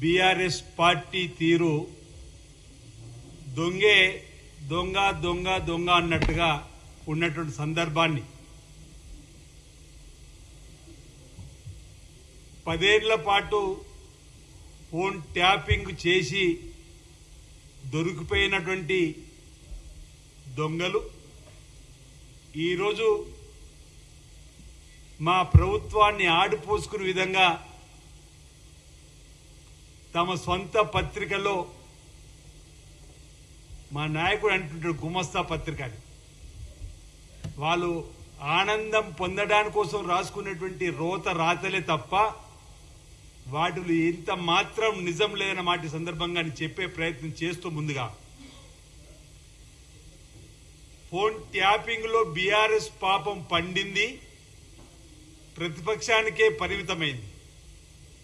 BRS party తీరు దొంగే దొంగ దొంగ దొంగ అన్నట్టుగా ఉన్నటువంటి సందర్భాన్ని పదేళ్ళ పాటు ఫోన్ ట్యాపింగ్ చేసి దొరికిపోయినటువంటి దొంగలు. ఈరోజు మా ప్రభుత్వాన్ని ఆడిపోసుకునే విధంగా తమ సొంత పత్రికలో మా నాయకుడు అంటుంటాడు గుమస్తా పత్రిక అని. వాళ్ళు ఆనందం పొందడాని కోసం రాసుకున్నటువంటి రోత రాతలే తప్ప వాటిలో ఇంత మాత్రం నిజం లేదన్న మాట సందర్భంగా చెప్పే ప్రయత్నం చేస్తూ ముందుగా. ఫోన్ ట్యాపింగ్లో బీఆర్ఎస్ పాపం పండింది ప్రతిపక్షానికే పరిమితమైంది.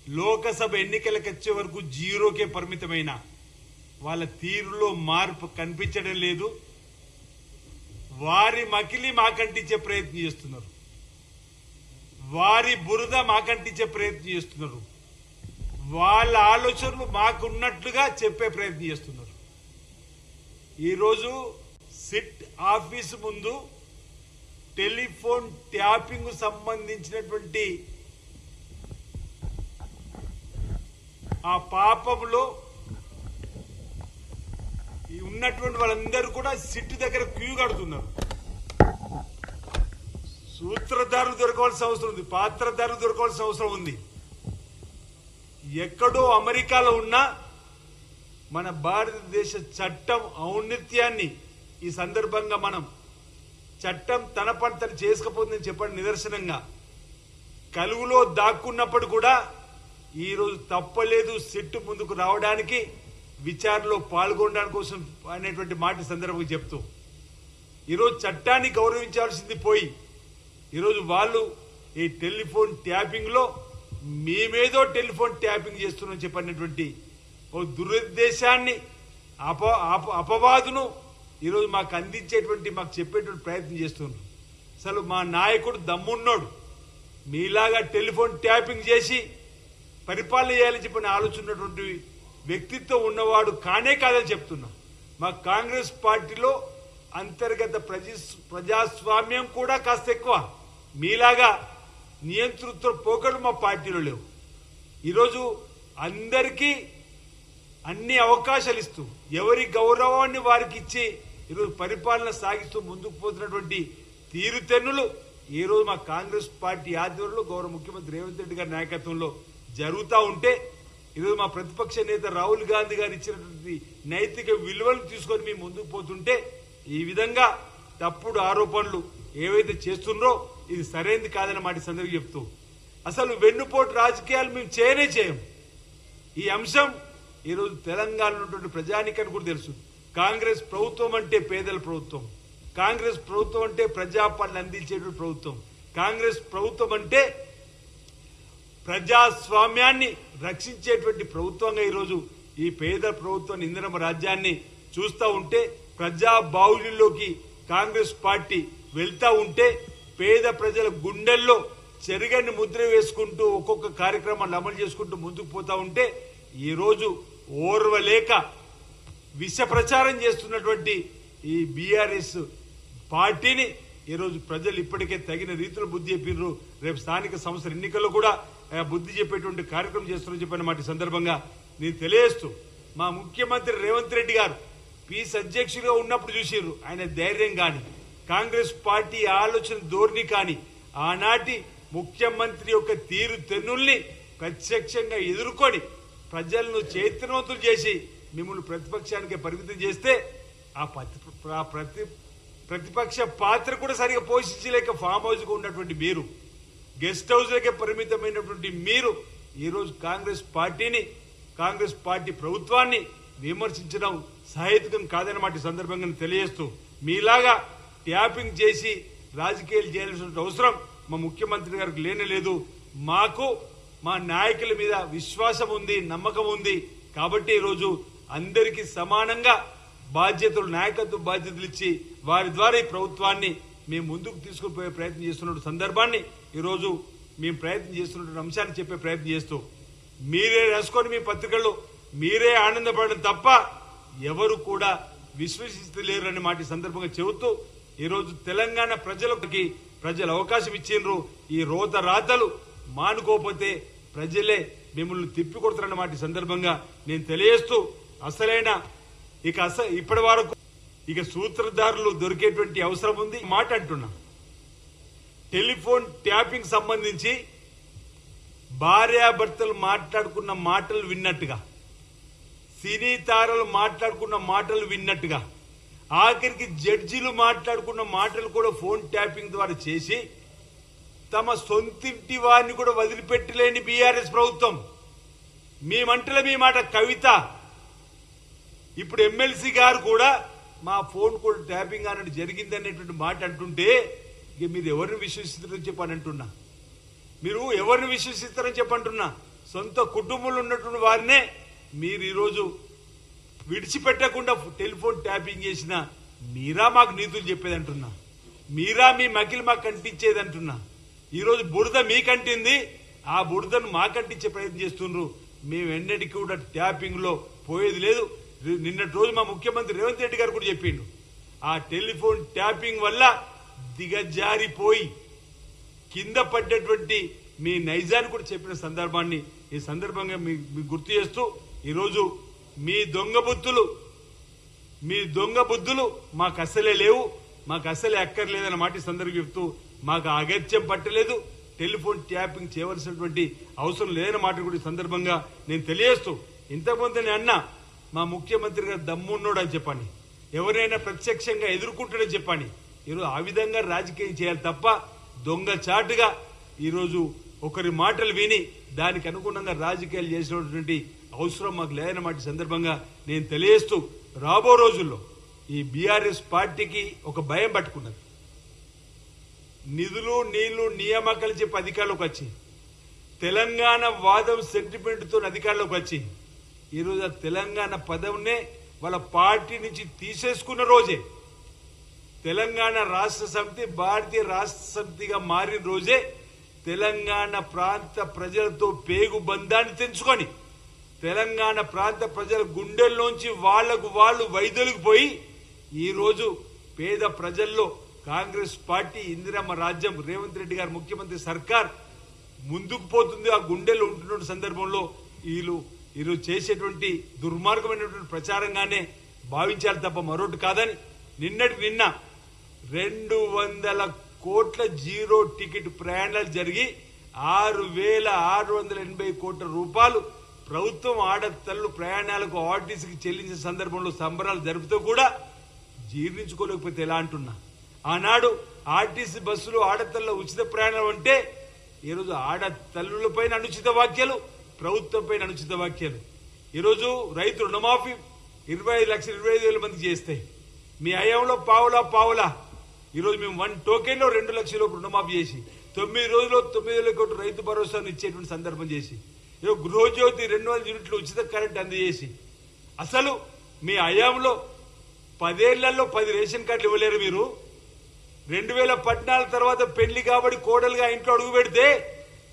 లోకసభ ఎన్నికలకు వచ్చే వరకు జీరోకే పరిమితమైన వాళ్ళ తీరులో మార్పు కనిపించడం లేదు. వారి మకిలి మాకంటించే ప్రయత్నం చేస్తున్నారు. వారి బురద మాకంటించే ప్రయత్నం చేస్తున్నారు. వాళ్ళ ఆలోచనలు మాకున్నట్లుగా చెప్పే ప్రయత్నం చేస్తున్నారు. ఈరోజు సిట్ ఆఫీస్ ముందు టెలిఫోన్ ట్యాపింగ్ సంబంధించినటువంటి ఆ పాపంలో ఈ ఉన్నటువంటి వాళ్ళందరూ కూడా సిట్ దగ్గర క్యూ కడుతున్నారు. సూత్రధారులు దొరకవలసిన అవసరం ఉంది పాత్రధారులు దొరకవలసిన అవసరం ఉంది. ఎక్కడో అమెరికాలో ఉన్నా మన భారతదేశ చట్టం ఔన్నత్యాన్ని ఈ సందర్భంగా మనం చట్టం తన పని తను చేసుకపోతుందని చెప్పండి నిదర్శనంగా. కలుగులో దాక్కున్నప్పుడు కూడా ఈరోజు తప్పలేదు సిట్టు ముందుకు రావడానికి విచారణలో పాల్గొనడానికి కోసం అనేటువంటి మాట సందర్భంగా చెప్తూ ఈరోజు చట్టాన్ని గౌరవించాల్సింది పోయి ఈరోజు వాళ్ళు ఈ టెలిఫోన్ ట్యాపింగ్లో మేమేదో టెలిఫోన్ ట్యాపింగ్ చేస్తున్నాం చెప్పినటువంటి ఓ దురుద్దేశాన్ని అప అప- అపవాదును ఈరోజు మాకు అందించేటువంటి మాకు చెప్పేటువంటి ప్రయత్నం చేస్తున్నారు. అసలు మా నాయకుడు దమ్మున్నోడు. మీలాగా టెలిఫోన్ ట్యాపింగ్ చేసి పరిపాలన చేయాలని చెప్పిన ఆలోచన ఉన్నటువంటి వ్యక్తిత్వం ఉన్నవాడు కానే కాదని చెప్తున్నా. మా కాంగ్రెస్ పార్టీలో అంతర్గత ప్రజి ప్రజాస్వామ్యం కూడా కాస్త ఎక్కువ. మీలాగా నియంతృత్వ పోకలు మా పార్టీలో లేవు. ఈరోజు అందరికీ అన్ని అవకాశాలు ఇస్తూ ఎవరి గౌరవాన్ని వారికి ఇచ్చి ఈరోజు పరిపాలన సాగిస్తూ ముందుకు పోతున్నటువంటి తీరుతెన్నులు ఈరోజు మా కాంగ్రెస్ పార్టీ ఆధ్వర్యంలో గౌరవ ముఖ్యమంత్రి రేవంత్ రెడ్డి గారి నాయకత్వంలో జరుగుతూ ఉంటే ఈరోజు మా ప్రతిపక్ష నేత రాహుల్ గాంధీ గారు ఇచ్చినటువంటి నైతిక విలువలు తీసుకొని మేము ముందుకు పోతుంటే ఈ విధంగా తప్పుడు ఆరోపణలు ఏవైతే చేస్తున్నారో ఇది సరైనది కాదని మాట సందర్భం చెప్తూ అసలు వెన్నుపోటు రాజకీయాలు మేము చేయనే చేయం. ఈ అంశం ఈరోజు తెలంగాణలో ఉన్నటువంటి ప్రజానికానికి కూడా తెలుసు. కాంగ్రెస్ ప్రభుత్వం అంటే పేదల ప్రభుత్వం. కాంగ్రెస్ ప్రభుత్వం అంటే ప్రజాపాలన అందించేటువంటి ప్రభుత్వం. కాంగ్రెస్ ప్రభుత్వం అంటే ప్రజాస్వామ్యాన్ని రక్షించేటువంటి ప్రభుత్వంగా ఈరోజు ఈ పేద ప్రభుత్వం ఇందిరమ రాజ్యాన్ని చూస్తూ ఉంటే ప్రజా బాహుళ్యంలోకి కాంగ్రెస్ పార్టీ వెళ్తా ఉంటే పేద ప్రజల గుండెల్లో చెరగని ముద్ర వేసుకుంటూ ఒక్కొక్క కార్యక్రమాన్ని అమలు చేసుకుంటూ ముందుకు పోతా ఉంటే ఈరోజు ఓర్వలేక విష ప్రచారం చేస్తున్నటువంటి ఈ బీఆర్ఎస్ పార్టీని ఈరోజు ప్రజలు ఇప్పటికే తగిన రీతిలో బుద్ధి చెప్పిర్రు. రేపు స్థానిక సంస్థల ఎన్నికల్లో కూడా బుద్ధి చెప్పేటువంటి కార్యక్రమం చేస్తున్నారని చెప్పిన మాట సందర్భంగా నేను తెలియజేస్తూ మా ముఖ్యమంత్రి రేవంత్ రెడ్డి గారు పీస్ అధ్యక్షుడిగా ఉన్నప్పుడు చూసిర్రు. ఆయన ధైర్యం కానీ కాంగ్రెస్ పార్టీ ఆలోచన ధోరణి కానీ ఆనాటి ముఖ్యమంత్రి యొక్క తీరు తెన్నుల్ని ప్రత్యక్షంగా ఎదుర్కొని ప్రజలను చైతన్యవంతులు చేసి మిమ్మల్ని ప్రతిపక్షానికి పరిమితం చేస్తే ఆ ప్రతి ఆ ప్రతి ప్రతిపక్ష పాత్ర కూడా సరిగా పోషించలేక ఫామ్ హౌస్గా ఉన్నటువంటి మీరు గెస్ట్ హౌస్లకే పరిమితమైనటువంటి మీరు ఈరోజు కాంగ్రెస్ పార్టీని కాంగ్రెస్ పార్టీ ప్రభుత్వాన్ని విమర్శించడం సహేతుకం కాదన్నమాట సందర్భంగా తెలియజేస్తూ మీలాగా ట్యాపింగ్ చేసి రాజకీయాలు చేయాల్సిన అవసరం మా ముఖ్యమంత్రి గారికి లేనే లేదు. మాకు మా నాయకుల మీద విశ్వాసం ఉంది నమ్మకం ఉంది. కాబట్టి ఈరోజు అందరికీ సమానంగా బాధ్యతలు నాయకత్వ బాధ్యతలు ఇచ్చి వారి ద్వారా ఈ ప్రభుత్వాన్ని మేము ముందుకు తీసుకుపోయే ప్రయత్నం చేస్తున్న సందర్భాన్ని ఈరోజు మేము ప్రయత్నం చేస్తున్న అంశాన్ని చెప్పే ప్రయత్నం చేస్తూ మీరే రాసుకొని మీ పత్రికల్లో మీరే ఆనందపడడం తప్ప ఎవరు కూడా విశ్వసిస్తలేరు అనే మాట సందర్భంగా చెబుతూ ఈరోజు తెలంగాణ ప్రజలకి ప్రజలు అవకాశం ఇచ్చిండ్రు. ఈ రోత రాతలు మానుకోకపోతే ప్రజలే మిమ్మల్ని తిప్పి కొడతారన్న మాట సందర్భంగా నేను తెలియజేస్తూ అసలైన ఇక అస ఇప్పటి వరకు ఇక సూత్రధారులు దొరికేటువంటి అవసరం ఉంది. మాట అంటున్నా. టెలిఫోన్ ట్యాపింగ్ సంబంధించి భార్యాభర్తలు మాట్లాడుకున్న మాటలు విన్నట్టుగా సినీ తారలు మాట్లాడుకున్న మాటలు విన్నట్టుగా ఆఖరికి జడ్జీలు మాట్లాడుకున్న మాటలు కూడా ఫోన్ ట్యాపింగ్ ద్వారా చేసి తమ సొంతింటి వారిని కూడా వదిలిపెట్టలేని బీఆర్ఎస్ ప్రభుత్వం. మీ మంటల మీ మాట కవిత. ఇప్పుడు ఎమ్మెల్సీ గారు కూడా మా ఫోన్ కూడా ట్యాపింగ్ అనేది జరిగింది అనేటువంటి మాట అంటుంటే ఇక మీరు ఎవరిని విశ్వసిస్తారని చెప్పని అంటున్నా. మీరు ఎవరిని విశ్వసిస్తారని చెప్పంటున్నా సొంత కుటుంబంలో ఉన్నటువంటి వారినే మీరు ఈరోజు విడిచిపెట్టకుండా టెలిఫోన్ ట్యాపింగ్ చేసిన మీరా మాకు నీతులు చెప్పేది అంటున్నా. మీరా మీ మకిలి మాకు కంటించేది అంటున్నా. ఈరోజు బురద మీకంటింది. ఆ బురదను మాకంటించే ప్రయత్నం చేస్తుండ్రు. మేము ఎన్నటికీ కూడా ట్యాపింగ్లో పోయేది లేదు. నిన్నటి రోజు మా ముఖ్యమంత్రి రేవంత్ రెడ్డి గారు కూడా చెప్పిండు. ఆ టెలిఫోన్ ట్యాపింగ్ వల్ల దిగజారిపోయి కింద పడ్డటువంటి మీ నైజాన్ని కూడా చెప్పిన సందర్భాన్ని ఈ సందర్భంగా మీ మీకు గుర్తు చేస్తూ ఈరోజు మీ దొంగ బుద్ధులు మీ దొంగ బుద్ధులు మాకు అసలే లేవు మాకు అసలే అక్కర్లేదన్న మాట ఈ సందర్భం చెప్తూ మాకు అగత్యం పట్టలేదు టెలిఫోన్ ట్యాపింగ్ చేయవలసినటువంటి అవసరం లేదన్న మాట కూడా సందర్భంగా నేను తెలియజేస్తూ ఇంతకుముందు నేను అన్నా మా ముఖ్యమంత్రి గారు దమ్మున్నోడు అని ఎవరైనా ప్రత్యక్షంగా ఎదుర్కొంటాడని చెప్పండి. ఈరోజు ఆ విధంగా రాజకీయం చేయాలి తప్ప దొంగ చాటుగా ఈరోజు ఒకరి మాటలు విని దానికి అనుగుణంగా రాజకీయాలు చేసినటువంటి అవసరం మాకు లేదన్నమాట సందర్భంగా నేను తెలియజేస్తూ రాబో రోజుల్లో ఈ బీఆర్ఎస్ పార్టీకి ఒక భయం పట్టుకున్నది. నిధులు నీళ్ళు నియామకాలు చెప్పి అధికారంలోకి వచ్చి తెలంగాణ వాదం సెంటిమెంట్తో అధికారంలోకి వచ్చి ఈరోజు ఆ తెలంగాణ పదవినే వాళ్ళ పార్టీ నుంచి తీసేసుకున్న రోజే. తెలంగాణ రాష్ట్ర సమితి భారతీయ రాష్ట్ర సమితిగా మారిన రోజే తెలంగాణ ప్రాంత ప్రజలతో పేగు బంధాన్ని తెంచుకొని తెలంగాణ ప్రాంత ప్రజల గుండెల్లోంచి వాళ్ళకు వాళ్ళు వైదొలిగిపోయి ఈరోజు పేద ప్రజల్లో కాంగ్రెస్ పార్టీ ఇందిరమ్మ రాజ్యం రేవంత్ రెడ్డి గారు ముఖ్యమంత్రి సర్కార్ ముందుకు పోతుంది. ఆ గుండెలు ఉంటున్న సందర్భంలో వీళ్ళు ఈరోజు చేసేటువంటి దుర్మార్గమైనటువంటి ప్రచారంగానే భావించాలి తప్ప మరొకటి కాదని నిన్నటి నిన్న రెండు వందల కోట్ల జీరో టికెట్ ప్రయాణాలు జరిగి ఆరు వేల ఆరు వందల ఎనభై కోట్ల రూపాయలు ప్రభుత్వం ఆడతల్లు ప్రయాణాలకు ఆర్టీసీకి చెల్లించిన సందర్భంలో సంబరాలు జరుపుతూ కూడా జీర్ణించుకోలేకపోతే ఎలా అంటున్నా? ఆనాడు ఆర్టీసీ బస్సులు ఆడతల్ల ఉచిత ప్రయాణం అంటే ఈరోజు ఆడతల్లుల పైన అనుచిత వాక్యాలు ప్రభుత్వంపై అనుచిత వ్యాఖ్యలు. ఈరోజు రైతు రుణమాఫీ ఇరవై ఐదు లక్షలు ఇరవై ఐదు వేల మందికి చేస్తే మీ హయాంలో పావులా పావులా. ఈరోజు మేము వన్ టోకెన్లో రెండు లక్షల రుణమాఫీ చేసి తొమ్మిది రోజుల్లో తొమ్మిది వేల కోట్ల రైతు భరోసాను ఇచ్చేటువంటి సందర్భం చేసి ఈరోజు గృహజ్యోతి రెండు వందల యూనిట్లు ఉచిత కరెంట్ అందజేసి అసలు మీ అయాంలో పదేళ్ళలో పది రేషన్ కార్డులు ఇవ్వలేరు మీరు. రెండు వేల పద్నాలుగు తర్వాత పెళ్ళి కాబట్టి కోడలుగా ఇంట్లో అడుగు పెడితే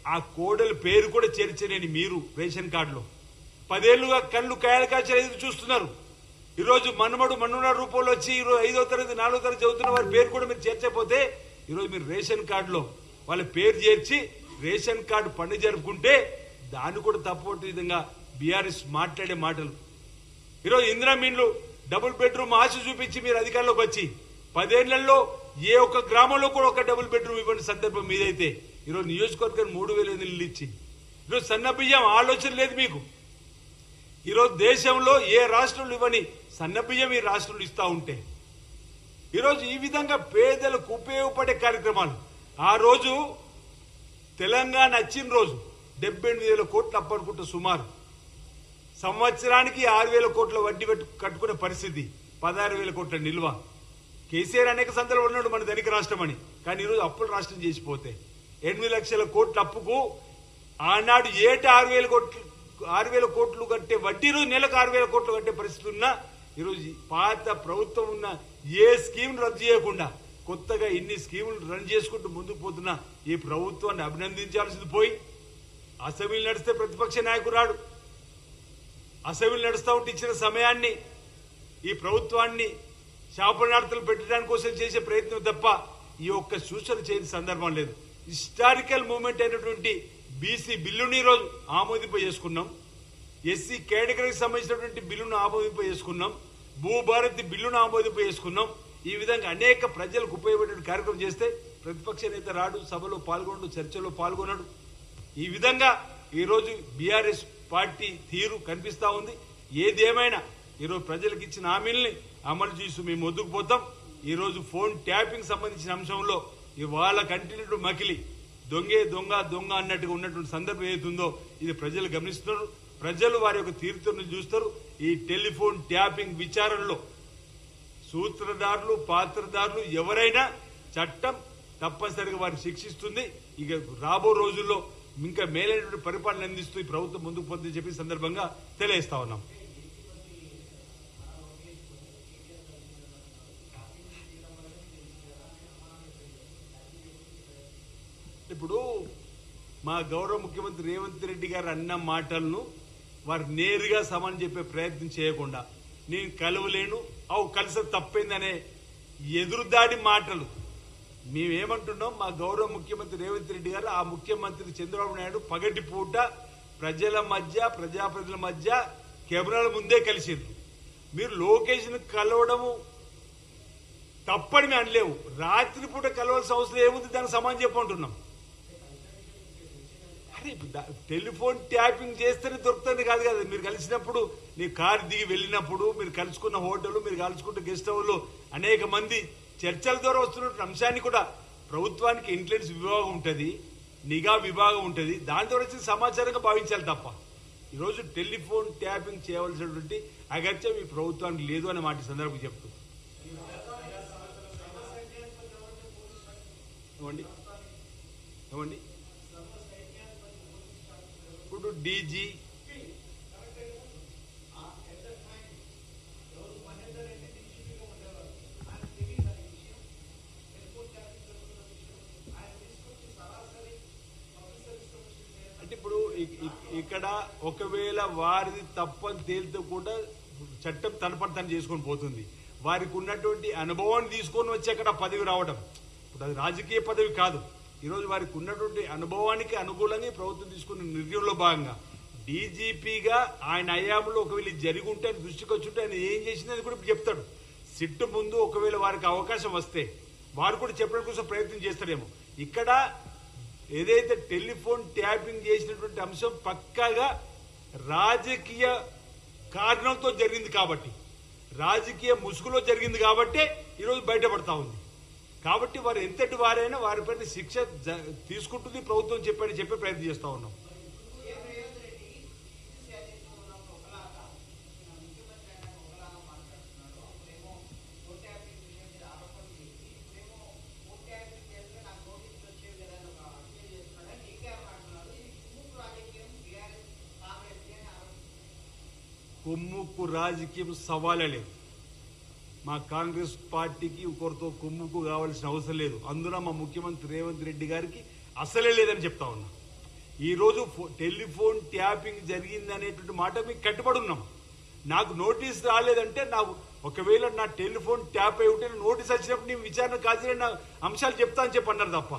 ఆ కోడలు పేరు కూడా చేర్చలేని మీరు రేషన్ కార్డులో. పదేళ్ళుగా కళ్ళు కాయలు కాచలు ఎదురు చూస్తున్నారు. ఈరోజు మనుమడు మన్నున్న రూపంలో వచ్చి ఈరోజు ఐదో తరగతి నాలుగో తరగతి చదువుతున్న వారి పేరు కూడా మీరు చేర్చకపోతే ఈరోజు మీరు రేషన్ కార్డులో వాళ్ళ పేరు చేర్చి రేషన్ కార్డు పని జరుపుకుంటే దాన్ని కూడా తప్పటి విధంగా బీఆర్ఎస్ మాట్లాడే మాటలు. ఈరోజు ఇందిరా మీన్లు డబుల్ బెడ్రూమ్ ఆశ చూపించి మీరు అధికారంలోకి వచ్చి పదేళ్ళలో ఏ ఒక్క గ్రామంలో కూడా ఒక డబుల్ బెడ్రూమ్ ఇవ్వండి సందర్భం మీదైతే ఈరోజు నియోజకవర్గానికి మూడు వేల ఇల్లు ఇచ్చి ఈరోజు సన్న బియ్యం ఆలోచన లేదు మీకు. ఈరోజు దేశంలో ఏ రాష్ట్రంలో ఇవ్వని సన్న బియ్యం ఈ రాష్ట్రంలో ఇస్తూ ఉంటే. ఈరోజు ఈ విధంగా పేదలకు ఉపయోగపడే కార్యక్రమాలు. ఆ రోజు తెలంగాణ వచ్చిన రోజు డెబ్బై ఎనిమిది వేల కోట్లు అప్పనుకుంటే సుమారు. సంవత్సరానికి ఆరు వేల కోట్ల వడ్డీ పెట్టు కట్టుకునే పరిస్థితి. పదహారు వేల కోట్ల నిల్వ. కేసీఆర్ అనేక సందర్భాలు ఉన్నాడు మన ధనిక రాష్ట్రం అని. కానీ ఈరోజు అప్పులు రాష్ట్రం చేసిపోతే. ఎనిమిది లక్షల కోట్ల అప్పుకు ఆనాడు ఏటా ఆరు వేల కోట్లు ఆరు వేల కోట్లు కట్టే వడ్డీ రోజు నెలకు ఆరు వేల కోట్లు కట్టే పరిస్థితి ఉన్నా ఈరోజు పాత ప్రభుత్వం ఉన్న ఏ స్కీమ్ రద్దు చేయకుండా కొత్తగా ఇన్ని స్కీములు రన్ చేసుకుంటూ ముందుకు పోతున్న ఈ ప్రభుత్వాన్ని అభినందించాల్సింది పోయి అసెంబ్లీ నడిస్తే ప్రతిపక్ష నాయకురాడు అసెంబ్లీ నడుస్తూ ఉంటే ఇచ్చిన సమయాన్ని ఈ ప్రభుత్వాన్ని శాపనార్థులు పెట్టడానికి కోసం చేసే ప్రయత్నం తప్ప ఈ ఒక్క సూచన చేయని సందర్భం లేదు. హిస్టారికల్ మూమెంట్ అయినటువంటి బీసీ బిల్లుని ఈరోజు ఆమోదింప చేసుకున్నాం. ఎస్సీ కేటగిరీకి సంబంధించినటువంటి బిల్లును ఆమోదింప చేసుకున్నాం. భూభారతి బిల్లును ఆమోదింప చేసుకున్నాం. ఈ విధంగా అనేక ప్రజలకు ఉపయోగపడే కార్యక్రమం చేస్తే ప్రతిపక్ష నేత రాడు సభలో పాల్గొనడు చర్చలో పాల్గొనడు. ఈ విధంగా ఈరోజు బీఆర్ఎస్ పార్టీ తీరు కనిపిస్తూ ఉంది. ఏదేమైనా ఈరోజు ప్రజలకు ఇచ్చిన హామీల్ని అమలు చేసి మేము ముందుకు పోతాం. ఈరోజు ఫోన్ ట్యాపింగ్ సంబంధించిన అంశంలో ఇవాళ కంటిన్యూ మకిలి. దొంగే దొంగ దొంగ అన్నట్టుగా ఉన్నటువంటి సందర్భం ఏదైతుందో ఇది ప్రజలు గమనిస్తున్నారు. ప్రజలు వారి యొక్క తీర్థను చూస్తారు. ఈ టెలిఫోన్ ట్యాపింగ్ విచారణలో సూత్రధారులు పాత్రధారులు ఎవరైనా చట్టం తప్పనిసరిగా వారిని శిక్షిస్తుంది. ఇక రాబో రోజుల్లో ఇంకా మేలైనటువంటి పరిపాలన అందిస్తూ ఈ ప్రభుత్వం ముందుకు పోతుందని చెప్పి సందర్భంగా తెలియజేస్తా ఉన్నాం. ఇప్పుడు మా గౌరవ ముఖ్యమంత్రి రేవంత్ రెడ్డి గారు అన్న మాటలను వారు నేరుగా సమానం చెప్పే ప్రయత్నం చేయకుండా నేను కలవలేను అవు కలిసి తప్పైందనే ఎదురుదాడి మాటలు. మేమేమంటున్నాం మా గౌరవ ముఖ్యమంత్రి రేవంత్ రెడ్డి గారు ఆ ముఖ్యమంత్రి చంద్రబాబు నాయుడు పగటి పూట ప్రజల మధ్య ప్రజాప్రతినిధుల మధ్య కెమెరాల ముందే కలిసిండ్రు. మీరు లోకేష్ను కలవడము తప్పని మేము అనలేవు. రాత్రిపూట కలవాల్సిన అవసరం ఏముంది? దానికి సమానం చెప్పంటున్నాం టెలిఫోన్ ట్యాపింగ్ చేస్తేనే దొరుకుతుంది కాదు కదా. మీరు కలిసినప్పుడు నీ కారు దిగి వెళ్ళినప్పుడు మీరు కలుసుకున్న హోటల్ మీరు కలుసుకున్న గెస్ట్ హౌస్లో అనేక మంది చర్చల ద్వారా వస్తున్నటువంటి అంశాన్ని కూడా ప్రభుత్వానికి ఇంటెలిజెన్స్ విభాగం ఉంటుంది నిఘా విభాగం ఉంటుంది. దాని ద్వారా వచ్చిన సమాచారంగా భావించాలి తప్ప. ఈరోజు టెలిఫోన్ ట్యాపింగ్ చేయవలసినటువంటి అగత్యం ఈ ప్రభుత్వానికి లేదు అనే మాట సందర్భం చెప్తూ. ఏమండి? ఏమండి? ఇప్పుడు డీజీ. అంటే ఇప్పుడు ఇక్కడ ఒకవేళ వారిది తప్పని తేలితే కూడా చట్టం తన పని తను చేసుకొని పోతుంది. వారికి ఉన్నటువంటి అనుభవాన్ని తీసుకొని వచ్చి అక్కడ పదవి రావడం ఇప్పుడు అది రాజకీయ పదవి కాదు. ఈరోజు వారికి ఉన్నటువంటి అనుభవానికి అనుకూలంగా ప్రభుత్వం తీసుకున్న నిర్ణయంలో భాగంగా డీజీపీగా ఆయన అయాములో ఒకవేళ జరిగి ఉంటే ఆయన దృష్టికి వచ్చి ఉంటే ఆయన ఏం చేసిందని కూడా చెప్తాడు. సిట్టు ముందు ఒకవేళ వారికి అవకాశం వస్తే వారు కూడా చెప్పడం కోసం ప్రయత్నం చేస్తారేమో. ఇక్కడ ఏదైతే టెలిఫోన్ ట్యాపింగ్ చేసినటువంటి అంశం పక్కాగా రాజకీయ కారణంతో జరిగింది కాబట్టి రాజకీయ ముసుగులో జరిగింది కాబట్టే ఈరోజు బయటపడతా ఉంది. కాబట్టి వారు ఎంతటి వారైనా వారిపైన శిక్ష జ- తీసుకుంటుంది ప్రభుత్వం చెప్పని చెప్పే ప్రయత్నం చేస్తా ఉన్నాం. కొమ్ముకు రాజకీయం సవాలే లేదు. మా కాంగ్రెస్ పార్టీకి ఒకరితో కొమ్ముకు కావాల్సిన అవసరం లేదు. అందులో మా ముఖ్యమంత్రి రేవంత్ రెడ్డి గారికి అసలే లేదని చెప్తా ఉన్నా. ఈరోజు ఫో- టెలిఫోన్ ట్యాపింగ్ జరిగింది అనేటువంటి మాట మీకు కట్టుబడి ఉన్నాం. నాకు నోటీస్ రాలేదంటే నాకు ఒకవేళ నా టెలిఫోన్ ట్యాప్ అయి ఉంటే నోటీస్ వచ్చినప్పుడు నేను విచారణ కాల్సిన అంశాలు చెప్తా అని చెప్పి అన్నారు తప్ప.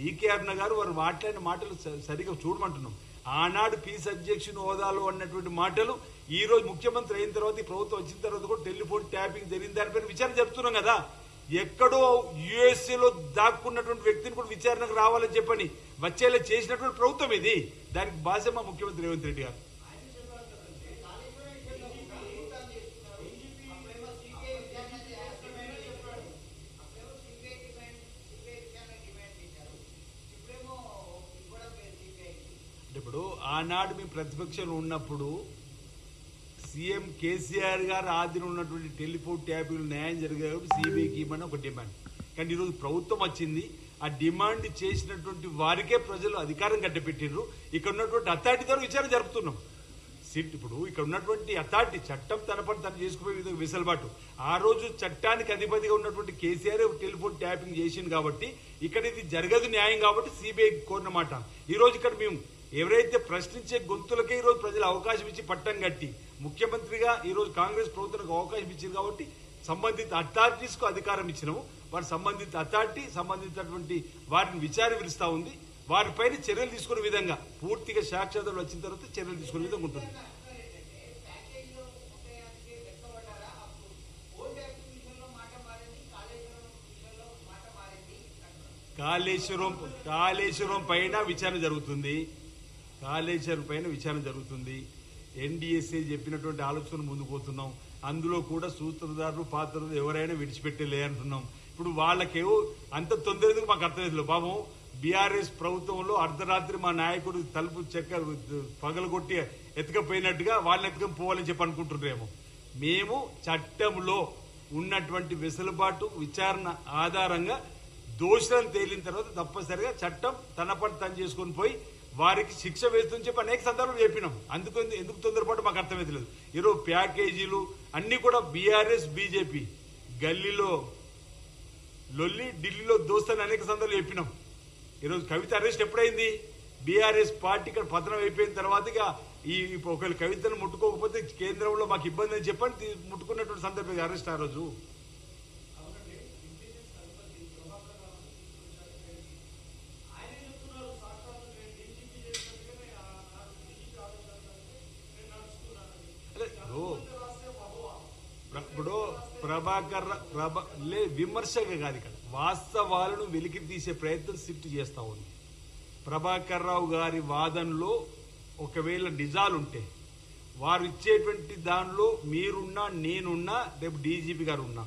డీకే గారు వారు మాట్లాడిన మాటలు స- సరిగా చూడమంటున్నాం. ఆనాడు పీస్ అధ్యక్షుని హోదాలో అన్నటువంటి మాటలు ఈ రోజు ముఖ్యమంత్రి అయిన తర్వాత ఈ ప్రభుత్వం వచ్చిన తర్వాత కూడా టెలిఫోన్ ట్యాపింగ్ జరిగిన దానిపైన విచారణ జరుపుతున్నాం కదా. ఎక్కడో యుఎస్ఏలో దాక్కున్నటువంటి వ్యక్తిని కూడా విచారణకు రావాలని చెప్పని వచ్చేలా చేసినటువంటి ప్రభుత్వం ఇది. దానికి బాధ్యత మా ముఖ్యమంత్రి రేవంత్ రెడ్డి గారు. ఆనాడు మేము ప్రతిపక్షంలో ఉన్నప్పుడు సీఎం కేసీఆర్ గారు ఆదిన ఉన్నటువంటి టెలిఫోన్ ట్యాబ్లు న్యాయం జరిగే సిబిఐకి ఇవ్వమని ఒక డిమాండ్. కానీ ఈరోజు ప్రభుత్వం వచ్చింది. ఆ డిమాండ్ చేసినటువంటి వారికే ప్రజలు అధికారం కట్టబెట్టిండ్రు ఇక్కడ ఉన్నటువంటి అథారిటీ ద్వారా విచారణ జరుపుతున్నాం. సిట్ ఇప్పుడు ఇక్కడ ఉన్నటువంటి అథారిటీ చట్టం తన పని తను చేసుకునే విధంగా వెసులుబాటు. ఆ రోజు చట్టానికి అధిపతిగా ఉన్నటువంటి కేసీఆర్ టెలిఫోన్ ట్యాపింగ్ చేసింది కాబట్టి ఇక్కడ ఇది జరగదు న్యాయం కాబట్టి సిబిఐ కోరినమాట ఈ రోజు ఇక్కడ మేము ఎవరైతే ప్రశ్నించే గొంతులకే ఈ రోజు ప్రజలు అవకాశం ఇచ్చి పట్టం కట్టి ముఖ్యమంత్రిగా ఈ రోజు కాంగ్రెస్ ప్రభుత్వానికి అవకాశం ఇచ్చింది కాబట్టి సంబంధిత అథారిటీస్కు అధికారం ఇచ్చినాము. వారి సంబంధిత అథారిటీ సంబంధించినటువంటి వారిని విచారణ ఉంది. వారిపైన చర్యలు తీసుకునే విధంగా పూర్తిగా సాక్షాత్లు వచ్చిన తర్వాత చర్యలు తీసుకునే విధంగా ఉంటుంది. కాళేశ్వరం కాళేశ్వరం పైన విచారణ జరుగుతుంది. కాళేశ్వరం పైన విచారణ జరుగుతుంది. ఎన్డీఎస్ఏ చెప్పినటువంటి ఆలోచన ముందుకు పోతున్నాం. అందులో కూడా సూత్రధారులు పాత్రలు ఎవరైనా విడిచిపెట్టలే అంటున్నాం. ఇప్పుడు వాళ్ళకేవో అంత తొందరగా మాకు అర్థమైంది పాపం బీఆర్ఎస్ ప్రభుత్వంలో అర్ధరాత్రి మా నాయకుడు తలుపు చెక్క పగలగొట్టి ఎతకపోయినట్టుగా వాళ్ళని ఎతకం పోవాలని చెప్పి అనుకుంటున్నారేమో. మేము చట్టంలో ఉన్నటువంటి వెసులుబాటు విచారణ ఆధారంగా దోషులను తేలిన తర్వాత తప్పనిసరిగా చట్టం తన పని తను చేసుకొని పోయి వారికి శిక్ష వేస్తుందని చెప్పి అనేక సందర్భాలు చెప్పినాం. అందుకు ఎందుకు తొందరపాటు మాకు అర్థమైతే లేదు ఈరోజు ప్యాకేజీలు అన్ని కూడా బీఆర్ఎస్ బీజేపీ. గల్లీలో లొల్లి ఢిల్లీలో దోస్తని అనేక సందర్భాలు చెప్పినాం. ఈరోజు కవిత అరెస్ట్ ఎప్పుడైంది? బీఆర్ఎస్ పార్టీ ఇక్కడ పతనం అయిపోయిన తర్వాత ఇక ఈ ఇప్పుడు ఒకవేళ కవితను ముట్టుకోకపోతే కేంద్రంలో మాకు ఇబ్బంది అని చెప్పని ముట్టుకున్నటువంటి సందర్భం అరెస్ట్ ఆ రోజు అదే, ఓ, ప్ర- ఇప్పుడు ప్రభాకర్ రా- లే విమర్శగా కాదు ఇక్కడ. వాస్తవాలను వెలికి తీసే ప్రయత్నం సిఫ్ట్ చేస్తా ఉంది. ప్రభాకర్ రావు గారి వాదనలో ఒకవేళ నిజాలుంటే వారు ఇచ్చేటువంటి దానిలో మీరున్నా నేనున్నా రేపు డీజీపీ గారు ఉన్నా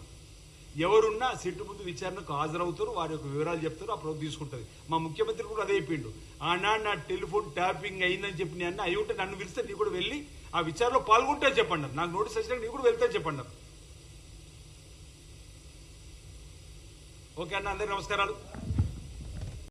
ఎవరున్నా సిట్టు ముందు విచారణకు హాజరవుతారు వారి యొక్క వివరాలు చెప్తారు అప్పుడు తీసుకుంటారు మా ముఖ్యమంత్రి కూడా అదే చెప్పిండు. ఆనాడు నా టెలిఫోన్ ట్యాపింగ్ అయిందని చెప్పి నేను అయి ఉంటే నన్ను పిలిస్తే నీ కూడా వెళ్ళి ఆ విచారణలో పాల్గొంటే చెప్పండి నాకు నోటీస్ వచ్చినాక నీ కూడా వెళ్తే చెప్పండి ఓకే అన్న అందరికీ నమస్కారాలు.